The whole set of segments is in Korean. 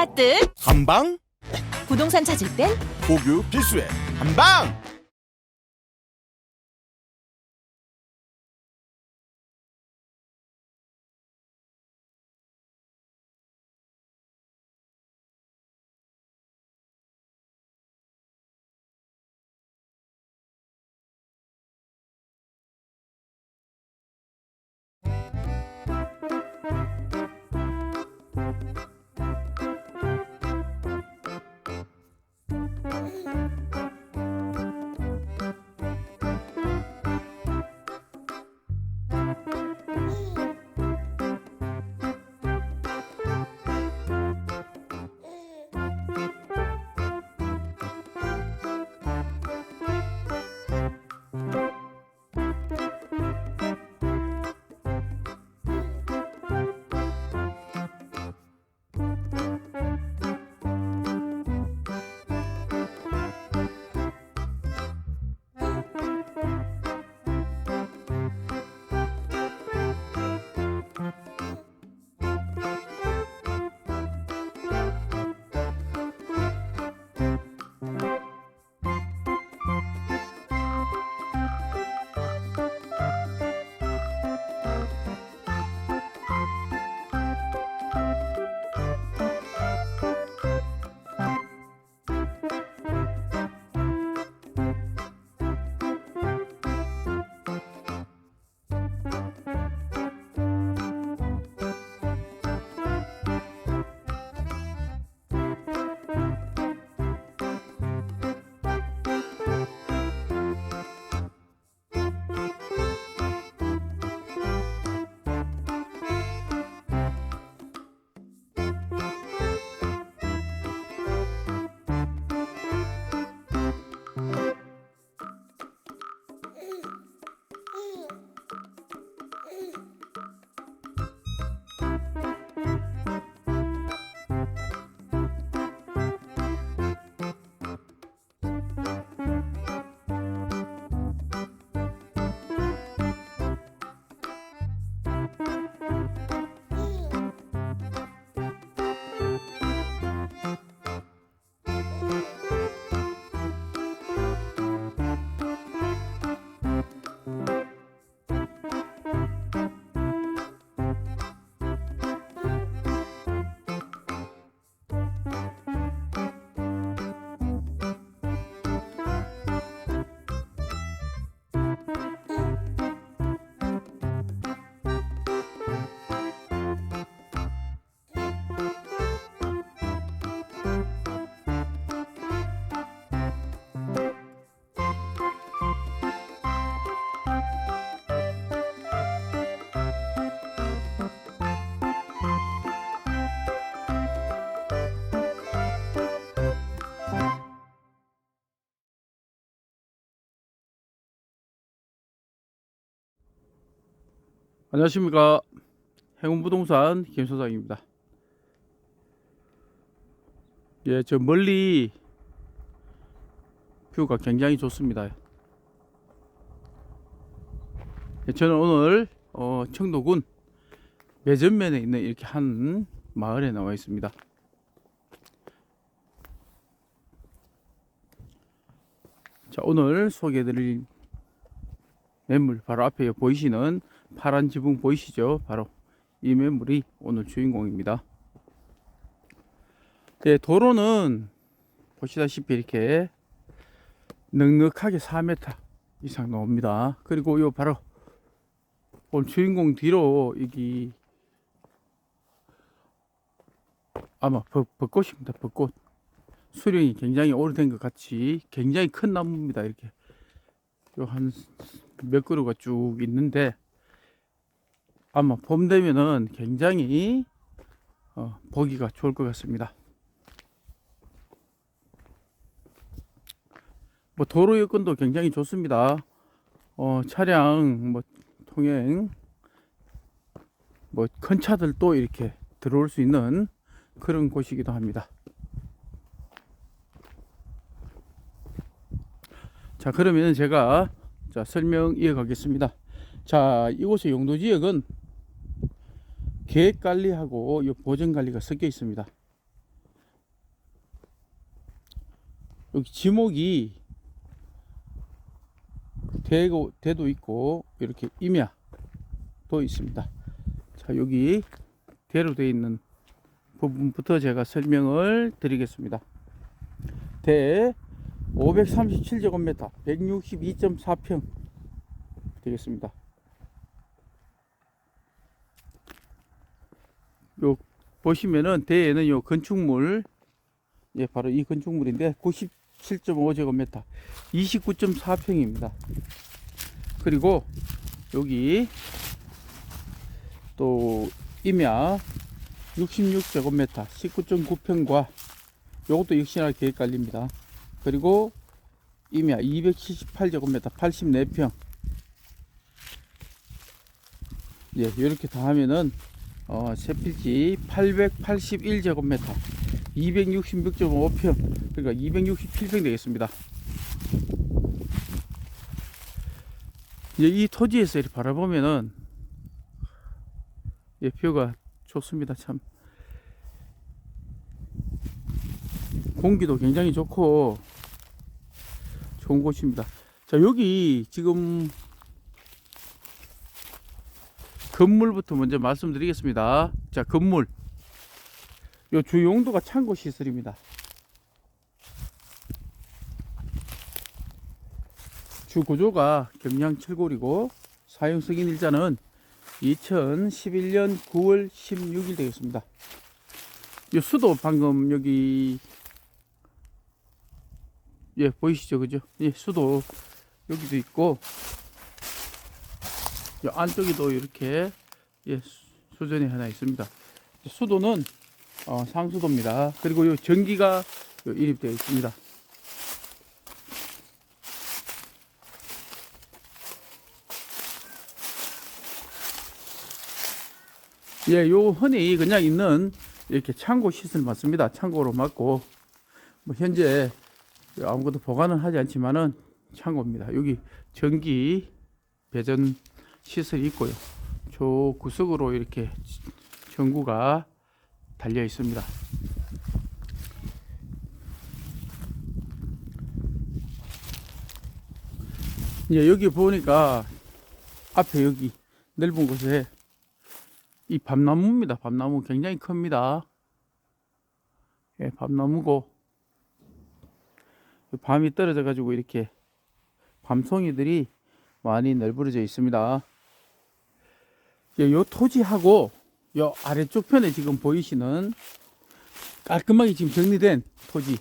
따뜻. 한방? 부동산 찾을 땐? 고교 필수의 한방 안녕하십니까. 행운부동산 김 소장입니다. 예, 저 멀리 뷰가 굉장히 좋습니다. 예, 저는 오늘 어, 청도군 매전면에 있는 이렇게 한 마을에 나와 있습니다. 자 오늘 소개해드릴 매물 바로 앞에 보이시는 파란 지붕 보이시죠? 바로 이 매물이 오늘 주인공입니다. 네, 도로는 보시다시피 이렇게 넉넉하게 4m 이상 나옵니다. 그리고 요 바로 오늘 주인공 뒤로 여기 아마 벚, 벚꽃입니다. 벚꽃 수령이 굉장히 오래된 것 같이 굉장히 큰 나무입니다. 이렇게 요 한 몇 그루가 쭉 있는데 아마 봄 되면은 굉장히 어, 보기가 좋을 것 같습니다. 뭐 도로 여건도 굉장히 좋습니다. 어, 차량 뭐 통행 뭐 큰 차들도 이렇게 들어올 수 있는 그런 곳이기도 합니다. 자 그러면 제가 자 설명 이어가겠습니다. 자 이곳의 용도 지역은 계획 관리하고 이 보전 관리가 섞여 있습니다. 여기 지목이 대고 대도 있고 이렇게 임야도 있습니다. 자 여기 대로 되어 있는 부분부터 제가 설명을 드리겠습니다. 대 537제곱미터 162.4평 되겠습니다. 보시면은 대에는 요 건축물 예 바로 이 건축물인데 97.5제곱미터 29.4평입니다. 그리고 여기 또 임야 66제곱미터 19.9평과 요것도 역시나 계획 관리입니다. 그리고 임야 278제곱미터 84평 예 이렇게 다 하면은 어, 세필지 881제곱미터 266.5평 그러니까 267평 되겠습니다. 예, 이 토지에서 이렇게 바라보면은 예, 뷰가 좋습니다. 참 공기도 굉장히 좋고 좋은 곳입니다. 자 여기 지금 건물부터 먼저 말씀드리겠습니다. 자 건물 요 주 용도가 창고 시설입니다. 주 구조가 경량 철골이고 사용 승인 일자는 2011년 9월 16일 되겠습니다. 이 수도 방금 여기 예 보이시죠 그죠? 예 수도 여기도 있고 이 안쪽에도 이렇게 예 수- 수전이 하나 있습니다. 수도는 어, 상수도입니다. 그리고 요 전기가 요 인입되어 있습니다. 예, 요 흔히 그냥 있는 이렇게 창고 시설 맞습니다. 창고로 맞고 뭐 현재 아무것도 보관은 하지 않지만은 창고입니다. 여기 전기 배전 시설이 있고요. 저 구석으로 이렇게 전구가 달려 있습니다. 이제 여기 보니까 앞에 여기 넓은 곳에 이 밤나무입니다. 밤나무 굉장히 큽니다. 예, 밤나무고 밤이 떨어져 가지고 이렇게 밤송이들이 많이 널브러져 있습니다. 예, 요 토지하고 요 아래쪽 편에 지금 보이시는 깔끔하게 지금 정리된 토지.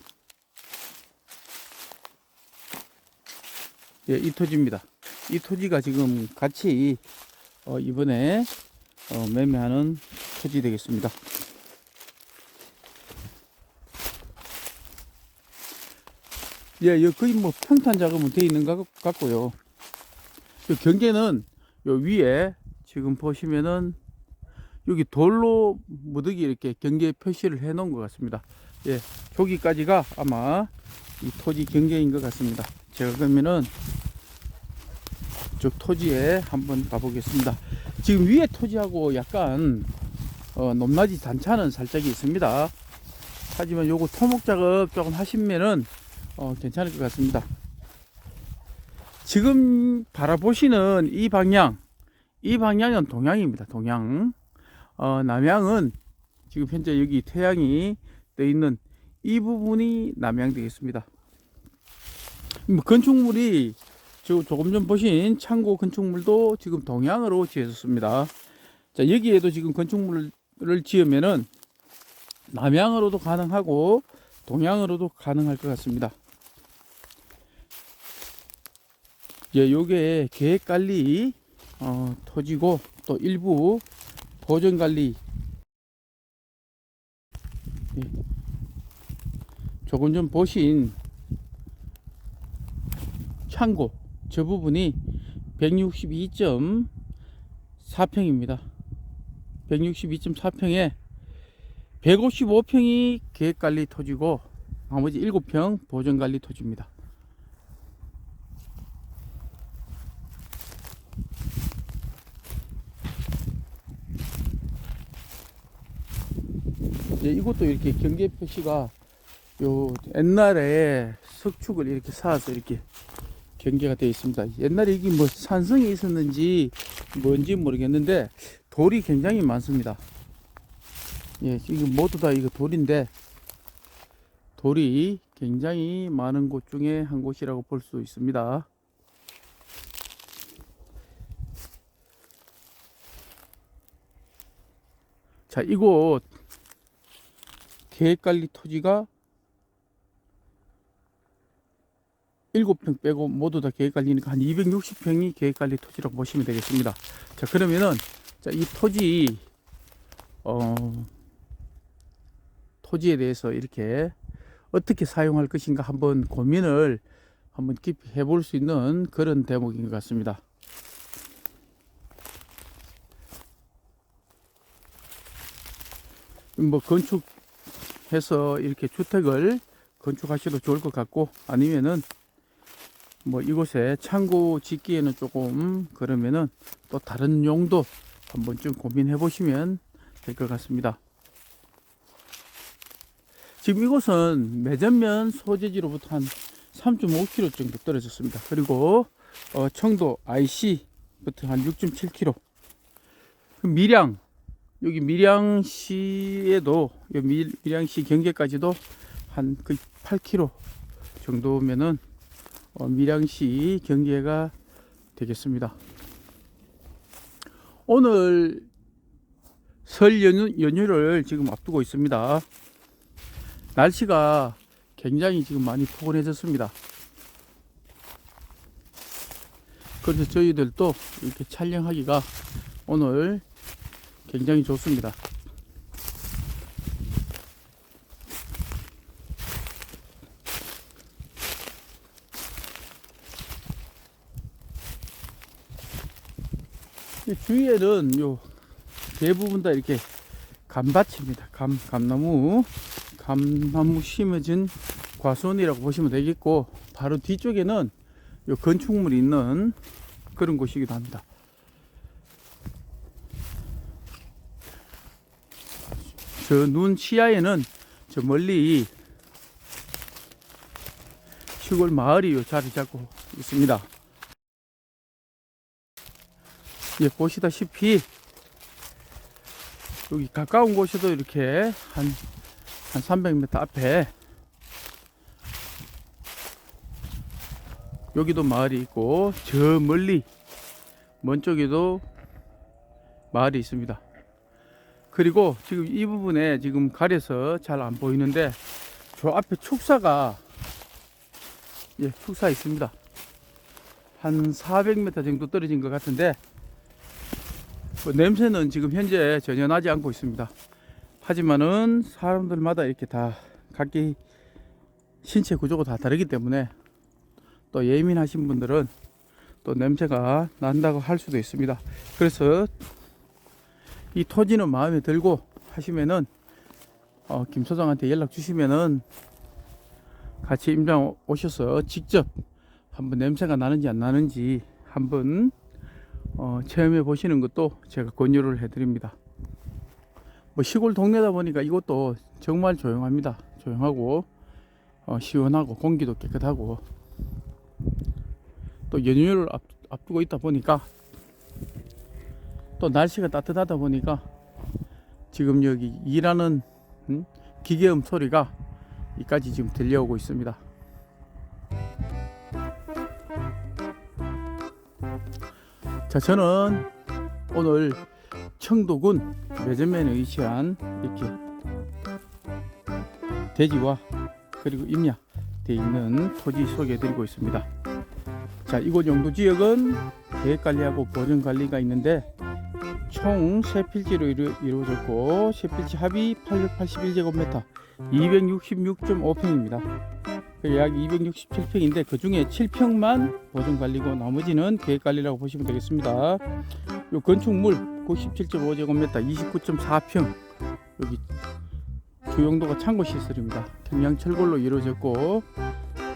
예, 이 토지입니다. 이 토지가 지금 같이 어, 이번에 어, 매매하는 토지 되겠습니다. 예, 여 거의 뭐 평탄 작업은 되어 있는 것 같고요. 요 경계는 요 위에 지금 보시면은 여기 돌로 무더기 이렇게 경계 표시를 해 놓은 것 같습니다. 예, 저기까지가 아마 이 토지 경계인 것 같습니다. 제가 그러면은 저 토지에 한번 가보겠습니다. 지금 위에 토지하고 약간 어, 높낮이 단차는 살짝 있습니다. 하지만 요거 토목 작업 조금 하시면은 어, 괜찮을 것 같습니다. 지금 바라보시는 이 방향, 이 방향은 동향입니다. 동향. 어, 남향은 지금 현재 여기 태양이 떠 있는 이 부분이 남향 되겠습니다. 뭐 건축물이 저 조금 전 보신 창고 건축물도 지금 동향으로 지어졌습니다. 자, 여기에도 지금 건축물을 지으면은 남향으로도 가능하고 동향으로도 가능할 것 같습니다. 예, 요게 계획 관리 어, 토지고 또 일부 보전 관리 예. 조금 전 보신 창고 저 부분이 162.4평입니다. 162.4평에 155평이 계획관리 토지고 나머지 7평 보전관리 토지입니다. 예, 이것도 이렇게 경계 표시가 요 옛날에 석축을 이렇게 쌓아서 이렇게 경계가 되어 있습니다. 옛날에 이게 뭐 산성이 있었는지 뭔지 모르겠는데 돌이 굉장히 많습니다. 예, 지금 모두 다 이거 돌인데 돌이 굉장히 많은 곳 중에 한 곳이라고 볼 수 있습니다. 자, 이곳 계획관리 토지가 7평 빼고 모두 다 계획관리니까 한 260평이 계획관리 토지라고 보시면 되겠습니다. 자, 그러면은 자, 이 토지 어 토지에 대해서 이렇게 어떻게 사용할 것인가 한번 고민을 한번 깊이 해볼 수 있는 그런 대목인 것 같습니다. 뭐 건축 해서 이렇게 주택을 건축하셔도 좋을 것 같고 아니면은 뭐 이곳에 창고 짓기에는 조금 그러면은 또 다른 용도 한번 좀 고민해 보시면 될 것 같습니다. 지금 이곳은 매전면 소재지로부터 한 3.5km 정도 떨어졌습니다. 그리고 어, 청도 IC부터 한 6.7km. 그 밀양 여기 밀양시에도 밀양시 경계까지도 한 거의 8km 정도면은 어, 밀양시 경계가 되겠습니다. 오늘 설 연휴, 연휴를 지금 앞두고 있습니다. 날씨가 굉장히 지금 많이 포근해졌습니다. 그래서 저희들도 이렇게 촬영하기가 오늘 굉장히 좋습니다. 이 주위에는 요 대부분 다 이렇게 감밭입니다. 감, 감나무, 감나무 심어진 과수원이라고 보시면 되겠고, 바로 뒤쪽에는 요 건축물이 있는 그런 곳이기도 합니다. 저 눈 시야에는 저 멀리 시골 마을이 요 자리 잡고 있습니다. 예, 보시다시피 여기 가까운 곳에도 이렇게 한, 한 300m 앞에 여기도 마을이 있고 저 멀리 먼 쪽에도 마을이 있습니다. 그리고 지금 이 부분에 지금 가려서 잘 안 보이는데 저 앞에 축사가 예, 축사 있습니다. 한 400m 정도 떨어진 것 같은데 뭐 냄새는 지금 현재 전혀 나지 않고 있습니다. 하지만은 사람들마다 이렇게 다 각기 신체 구조가 다 다르기 때문에 또 예민하신 분들은 또 냄새가 난다고 할 수도 있습니다. 그래서 이 토지는 마음에 들고 하시면은 어, 김 소장한테 연락 주시면은 같이 임장 오셔서 직접 한번 냄새가 나는지 안 나는지 한번 어, 체험해 보시는 것도 제가 권유를 해드립니다. 뭐 시골 동네다 보니까 이것도 정말 조용합니다. 조용하고 어, 시원하고 공기도 깨끗하고 또 연휴를 앞, 앞두고 있다 보니까 또 날씨가 따뜻하다 보니까 지금 여기 일하는 음? 기계음 소리가 이까지 지금 들려오고 있습니다. 자, 저는 오늘 청도군 매전면에 위치한 이렇게 대지와 그리고 임야 되어 있는 토지 소개해 드리고 있습니다. 자, 이곳 용도 지역은 계획 관리하고 보존 관리가 있는데 총세 필지로 이루, 이루어졌고 세 필지 합이 881제곱미터 266.5평입니다. 약 267평인데 그 중에 7평만 보존 관리고 나머지는 계획 관리라고 보시면 되겠습니다. 요 건축물 97.5제곱미터 29.4평 여기 주용도가 창고 시설입니다. 경량 철골로 이루어졌고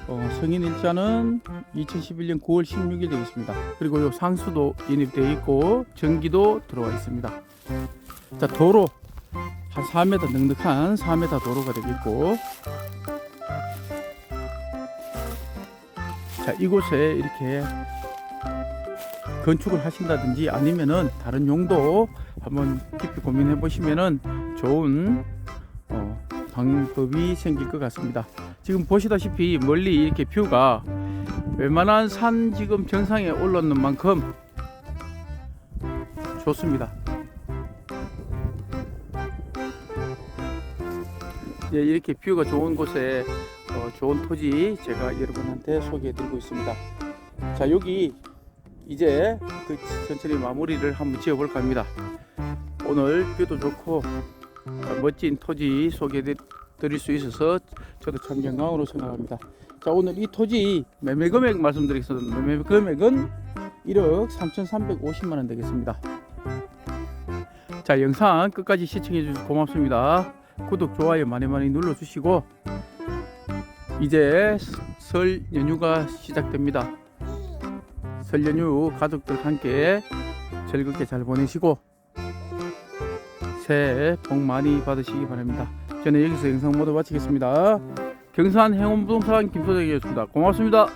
어, 성인 일자는 2011년 9월 16일 되겠습니다. 그리고 요 상수도 인입되어 있고 전기도 들어와 있습니다. 자 도로 한 4m 넉넉한 4m 도로가 되겠고 자 이곳에 이렇게 건축을 하신다든지 아니면은 다른 용도 한번 깊이 고민해 보시면은 좋은 어, 방법이 생길 것 같습니다. 지금 보시다시피 멀리 이렇게 뷰가 웬만한 산 지금 정상에 올랐는 만큼 좋습니다. 예, 이렇게 뷰가 좋은 곳에 어, 좋은 토지 제가 여러분한테 소개해 드리고 있습니다. 자, 여기 이제 그 천천히 마무리를 한번 지어 볼까 합니다. 오늘 뷰도 좋고 어, 멋진 토지 소개해 드 릴 수 있어서 저도 참 영광으로 생각합니다. 자, 오늘 이 토지 매매 금액 말씀드리겠습니다. 매매 금액은 1억 3,350만 원 되겠습니다. 자, 영상 끝까지 시청해 주셔서 고맙습니다. 구독, 좋아요 많이 많이 눌러 주시고 이제 설 연휴가 시작됩니다. 설 연휴 가족들 함께 즐겁게 잘 보내시고 새해 복 많이 받으시기 바랍니다. 저는 여기서 영상 모두 마치겠습니다. 경산 행운부동산 김소정이었습니다. 고맙습니다.